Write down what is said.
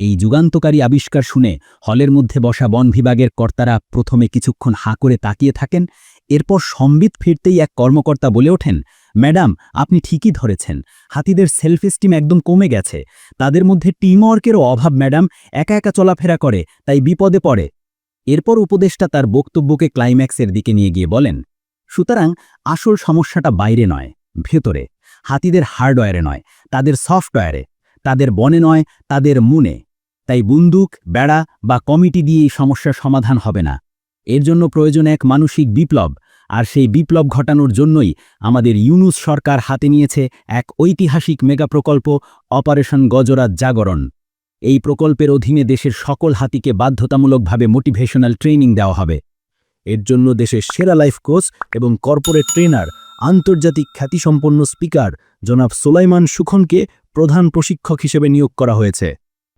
এই যুগান্তকারী আবিষ্কার শুনে হলের মধ্যে বসা বন বিভাগের কর্তারা প্রথমে কিছুক্ষণ হাঁ করে তাকিয়ে থাকেন, এরপর সম্বিত ফিরতেই এক কর্মকর্তা বলে ওঠেন, ম্যাডাম, আপনি ঠিকই ধরেছেন, হাতিদের সেলফ এস্টিম একদম কমে গেছে, তাদের মধ্যে টিমওয়ার্কেরও অভাব, ম্যাডাম, একা একা চলাফেরা করে, তাই বিপদে পড়ে। এরপর উপদেষ্টা তার বক্তব্যকে ক্লাইম্যাক্সের দিকে নিয়ে গিয়ে বলেন, সুতরাং আসল সমস্যাটা বাইরে নয়, ভেতরে। হাতিদের হার্ডওয়্যারে নয়, তাদের সফটওয়্যারে। তাদের বনে নয়, তাদের মুনে। তাই বন্দুক, বেড়া বা কমিটি দিয়ে এই সমস্যার সমাধান হবে না। এর জন্য প্রয়োজন এক মানসিক বিপ্লব, আর সেই বিপ্লব ঘটানোর জন্যই আমাদের ইউনুস সরকার হাতে নিয়েছে এক ঐতিহাসিক মেগা প্রকল্প অপারেশন গজরাত জাগরণ। এই প্রকল্পের অধীনে দেশের সকল হাতিকে বাধ্যতামূলকভাবে মোটিভেশনাল ট্রেনিং দেওয়া হবে। এর জন্য দেশের সেরা লাইফ কোচ এবং কর্পোরেট ট্রেনার, আন্তর্জাতিক খ্যাতিসম্পন্ন স্পিকার জনাব সোলাইমান সুখনকে প্রধান প্রশিক্ষক হিসেবে নিয়োগ করা হয়েছে।